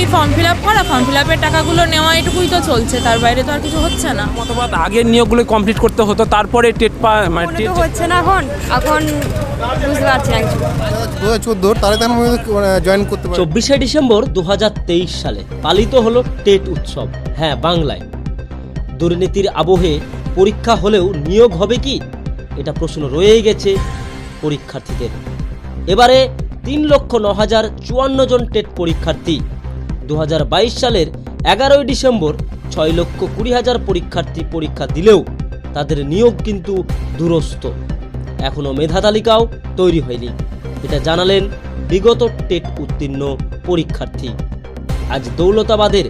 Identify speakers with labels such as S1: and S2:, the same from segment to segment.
S1: ওই form fill up করা form fill আপের টাকাগুলো নেওয়া এটুকুই তো চলছে তার বাইরে তো আর কিছু হচ্ছে না।
S2: মতবাদ আগের নিয়োগগুলো কমপ্লিট করতে হতো তারপরে টেট পা মানে টেট
S3: হচ্ছে না এখন এখন বুঝতে পারছি না কিছু
S4: চোদ্দোর তারা তখন জয়েন করতে পারে।
S5: চব্বিশে ডিসেম্বর দু হাজার তেইশ সালে পালিত হলো টেট উৎসব হ্যাঁ বাংলায়। দুর্নীতির আবহে পরীক্ষা হলেও নিয়োগ হবে কি? এটা প্রশ্ন রয়েই গেছে পরীক্ষার্থীদের। এবারে তিন লক্ষ ন হাজার চুয়ান্ন জন টেট পরীক্ষার্থী দু হাজার বাইশ সালের এগারোই ডিসেম্বর ছয় লক্ষ কুড়ি হাজার পরীক্ষার্থী পরীক্ষা দিলেও তাদের নিয়োগ কিন্তু দূরস্থ এখনও মেধা তালিকাও তৈরি হয়নি। এটা জানালেন বিগত টেট উত্তীর্ণ পরীক্ষার্থী। আজ দৌলতাবাদের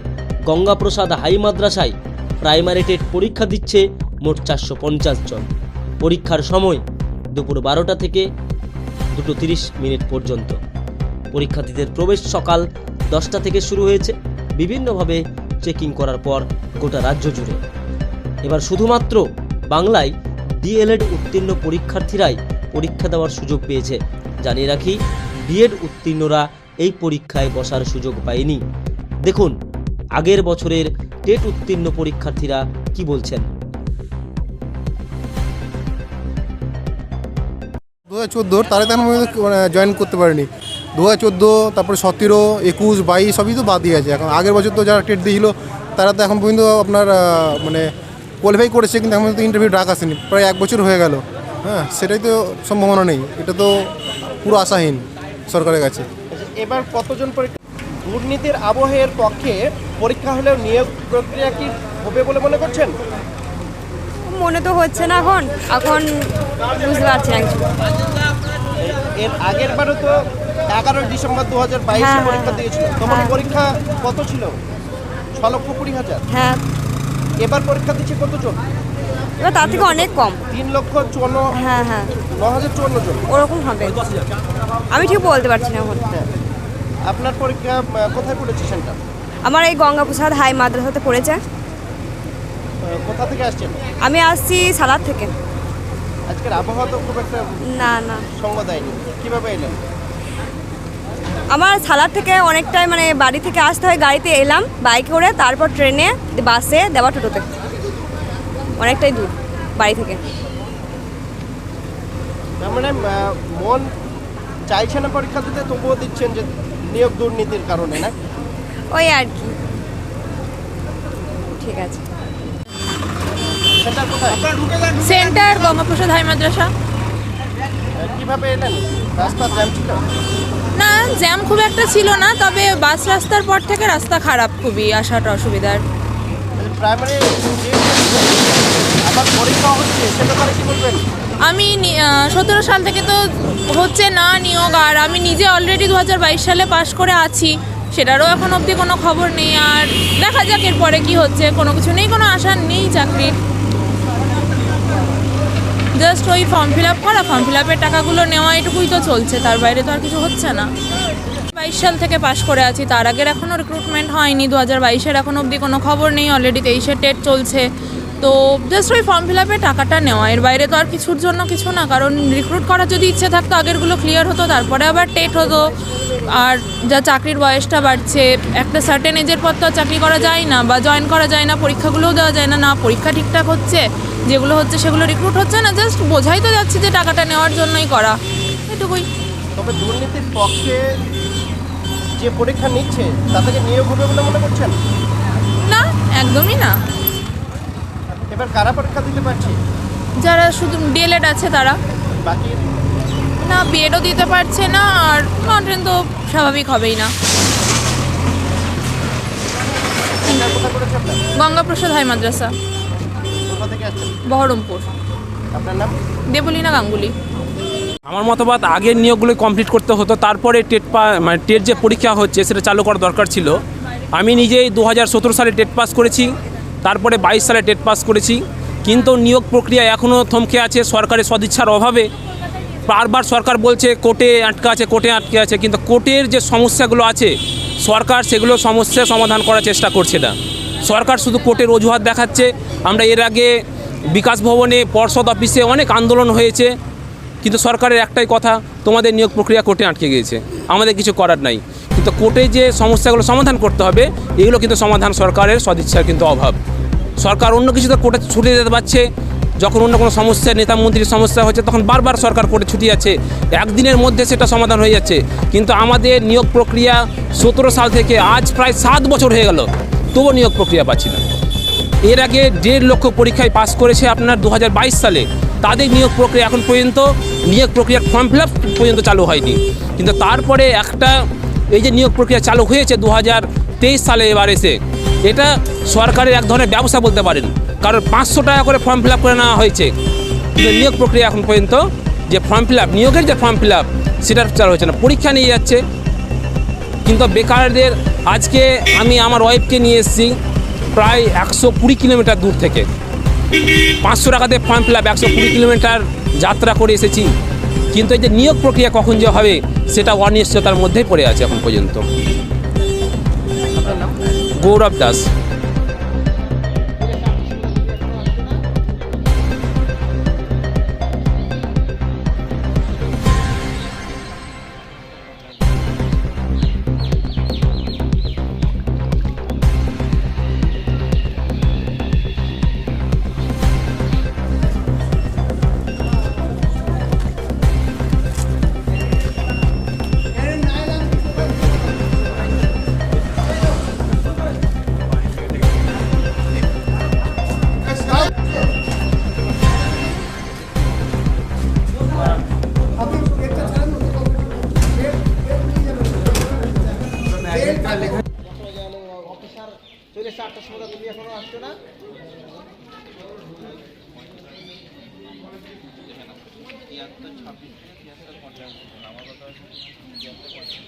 S5: গঙ্গাপ্রসাদ হাই মাদ্রাসায় প্রাইমারি টেট পরীক্ষা দিচ্ছে মোট চারশো পঞ্চাশ জন। পরীক্ষার সময় দুপুর বারোটা থেকে দুটো তিরিশ মিনিট পর্যন্ত। পরীক্ষার্থীদের প্রবেশ সকাল দশটা থেকে শুরু হয়েছে। বিভিন্নভাবে চেকিং করার পর গোটা রাজ্য জুড়ে। এবার শুধুমাত্র বাংলায় ডিএলএড উত্তীর্ণ পরীক্ষার্থীরাই পরীক্ষা দেওয়ার সুযোগ পেয়েছে। জানিয়ে রাখি বিএড উত্তীর্ণরা এই পরীক্ষায় বসার সুযোগ পায়নি। দেখুন, আগের বছরের টেট উত্তীর্ণ পরীক্ষার্থীরা কি বলছেন।
S4: দু হাজার চোদ্দোর তারা তখন জয়েন করতে পারেনি। দু হাজার চোদ্দ তারপরে সতেরো একুশ বাইশ সবই তো বাদ দিয়ে আছে এখন আগের বছর তো যারা টেট দিয়েছিল তারা তো এখন পর্যন্ত আপনার মানে কোয়ালিফাই করেছে কিন্তু এখন তো ইন্টারভিউ ডাক আসেনি। প্রায় এক বছর হয়ে গেল। হ্যাঁ সেটাই তো সম্ভাবনা নেই। এটা তো পুরো আশাহীন সরকারের কাছে।
S6: এবার কতজন পরীক্ষা? দুর্নীতির আবহের পক্ষে পরীক্ষা হলেও নিয়োগ প্রক্রিয়া কি হবে বলে মনে করছেন?
S3: মনে তো হচ্ছে না এখন। এখন বুঝতে পারছি না কিছু।
S6: এর আগের বারও তো এগারোই ডিসেম্বর দু হাজার বাইশে
S3: হ্যাঁ,
S6: পরীক্ষা
S3: হ্যাঁ,
S6: দিয়েছিল।
S3: হ্যাঁ।
S6: পরীক্ষা কত ছিল? ছ লক্ষ কুড়ি হাজার।
S3: হ্যাঁ।
S6: এবার পরীক্ষা দিচ্ছে কতজন?
S3: এবার তার থেকে অনেক কম।
S6: তিন লক্ষ চুয়ান্ন
S3: হ্যাঁ হ্যাঁ।
S6: ন হাজার চুয়ান্ন জন।
S3: ওরকম হবে। আমি ঠিক বলতে পারছি না এখন।
S6: আপনার পরীক্ষা কোথায় পড়েছে সেন্টার?
S3: আমার এই গঙ্গাপ্রসাদ হাই মাদ্রাসাতে পড়েছে।
S6: কোথা থেকে আসছেন?
S3: আমি আসছি সালাদ থেকে।
S6: আজকের আবহাওয়া তো খুব একটা
S3: না না।
S6: সঙ্গ দেয়নি। কীভাবে এলেন?
S3: আমার সালাদ থেকে অনেকটাই মানে বাড়ি থেকে আসতে হয় গাড়িতে এলাম বাইকে করে তারপর ট্রেনে বাসে দেওয়া টোটোতে। অনেকটাই দূর বাড়ি থেকে।
S6: তার মানে মন চাইছে না পরীক্ষা দিতে তবুও দিচ্ছেন যে নিয়োগ দুর্নীতির কারণে না?
S3: ওই আর কি। ঠিক আছে।
S6: সেন্টার কোথায়?
S1: Centre Gangaprasad high Madrasa.
S6: কীভাবে এলেন? রাস্তা জ্যাম ছিল?
S1: না জ্যাম খুব একটা ছিল না তবে বাস রাস্তার পর থেকে রাস্তা খারাপ খুবই আসাটা অসুবিধার।
S6: প্রাইমারি আবার পরীক্ষা হচ্ছে সে ব্যাপারে কি বলবেন?
S1: আমি সতেরো সাল থেকে তো হচ্ছে না নিয়োগ আর আমি নিজে অলরেডি দু হাজার বাইশ সালে পাশ করে আছি সেটারও এখন অবধি কোনো খবর নেই আর দেখা যাক এরপরে কি হচ্ছে কোনো কিছু নেই কোনো আশা নেই চাকরির। জাস্ট ওই ফর্ম ফিল আপ করা ফর্ম ফিল আপের টাকাগুলো নেওয়া এটুকুই তো চলছে, তার বাইরে তো আর কিছু হচ্ছে না। বাইশ সাল থেকে পাশ করে আছি, তার আগের এখনও রিক্রুটমেন্ট হয়নি দু হাজার বাইশের এখন অবধি কোনো খবর নেই অলরেডি তেইশে টেট চলছে। তো জাস্ট ওই ফর্ম ফিল আপের টাকাটা নেওয়া, এর বাইরে তো আর কিছুর জন্য কিছু না, কারণ রিক্রুট করার যদি ইচ্ছে থাকতো, আগেরগুলো ক্লিয়ার হতো, তারপরে আবার টেট হতো। আর যা চাকরির বয়সটা বাড়ছে একটা সার্টেন এজের পর তো চাকরি করা যায় না বা জয়েন করা যায় না পরীক্ষাগুলোও দেওয়া যায় না না পরীক্ষা ঠিকঠাক হচ্ছে যেগুলো হচ্ছে সেগুলো রিক্রুট হচ্ছে না জাস্ট বোঝাই তো যাচ্ছে যে টাকাটা নেওয়ার জন্যই করা এটুকুই।
S6: তবে দুর্নীতির পক্ষে যে পরীক্ষা নিচ্ছে তা থেকে নিয়োগ হবে বলে মনে করছেন?
S1: না একদমই না।
S6: এবার কারা পরীক্ষা দিতে পারছে?
S1: যারা শুধু ডিএলএড আছে তারা।
S6: বাকি?
S1: না বিএডও দিতে পারছে না আর তো স্বাভাবিক হবেই না। গঙ্গাপ্রসাদ হাই মাদ্রাসা। বহরমপুর। দেবলীনা গাঙ্গুলি।
S2: আমার মতবাদ, আগের নিয়োগগুলো কমপ্লিট করতে হতো, তারপরে টেট পা মানে টেট যে পরীক্ষা হচ্ছে, সেটা চালু করা দরকার ছিল। আমি নিজেই দু হাজার সতেরো সালে টেট পাস করেছি, তারপরে বাইশ সালে টেট পাস করেছি। কিন্তু নিয়োগ প্রক্রিয়া এখনও থমকে আছে সরকারের সদিচ্ছার অভাবে। বারবার সরকার বলছে কোর্টে আটকে আছে, কোর্টে আটকে আছে, কিন্তু কোর্টের যে সমস্যাগুলো আছে, সরকার সেগুলো সমস্যা সমাধান করার চেষ্টা করছে না। সরকার শুধু কোর্টের অজুহাত দেখাচ্ছে। আমরা এর আগে বিকাশ ভবনে পর্ষদ অফিসে অনেক আন্দোলন হয়েছে, কিন্তু সরকারের একটাই কথা, তোমাদের নিয়োগ প্রক্রিয়া কোর্টে আটকে গিয়েছে। আমাদের কিছু করার নাই। কিন্তু কোর্টে যে সমস্যাগুলো সমাধান করতে হবে, এগুলো কিন্তু সমাধান সরকারের সদিচ্ছার কিন্তু অভাব। সরকার অন্য কিছুতে কোর্টে ছুটে যেতে পারছে যখন অন্য কোনো সমস্যা, নেতা মন্ত্রীর সমস্যা হচ্ছে, তখন বারবার সরকার করে ছুটি যাচ্ছে একদিনের মধ্যে সেটা সমাধান হয়ে যাচ্ছে। কিন্তু আমাদের নিয়োগ প্রক্রিয়া সতেরো সাল থেকে আজ প্রায় সাত বছর হয়ে গেল, তবুও নিয়োগ প্রক্রিয়া পাচ্ছি না। এর আগে দেড় লক্ষ পরীক্ষায় পাস করেছে আপনার দু হাজার বাইশ সালে। তাদের নিয়োগ প্রক্রিয়া এখন পর্যন্ত, নিয়োগ প্রক্রিয়ার ফর্ম ফিল পর্যন্ত চালু হয়নি। কিন্তু তারপরে একটা এই যে নিয়োগ প্রক্রিয়া চালু হয়েছে দু হাজার তেইশ সালে এবার এসে এটা সরকারের এক ধরনের ব্যবসা বলতে পারেন। কারণ পাঁচশো টাকা করে ফর্ম ফিল করে নেওয়া হয়েছে। নিয়োগ প্রক্রিয়া এখন পর্যন্ত যে ফর্ম ফিল নিয়োগের যে ফর্ম ফিল আপ সেটা চালু হচ্ছে না। পরীক্ষা নিয়ে যাচ্ছে। কিন্তু বেকারদের আজকে আমি আমার ওয়াইফকে নিয়ে এসেছি প্রায় একশো কুড়ি কিলোমিটার দূর থেকে। পাঁচশো টাকাতে ফর্ম ফিল আপ একশো কুড়ি কিলোমিটার যাত্রা করে এসেছি। কিন্তু এই যে নিয়োগ প্রক্রিয়া কখন যে হবে, সেটা অনিশ্চয়তার মধ্যেই পড়ে আছে এখন পর্যন্ত। গৌরব দাস।
S7: সুমদা তুমি এখনও আসছো না? তিয়াত্তর ছাব্বিশ থেকে পঞ্চাশ আমার কথা তিয়াত্তর পঞ্চাশ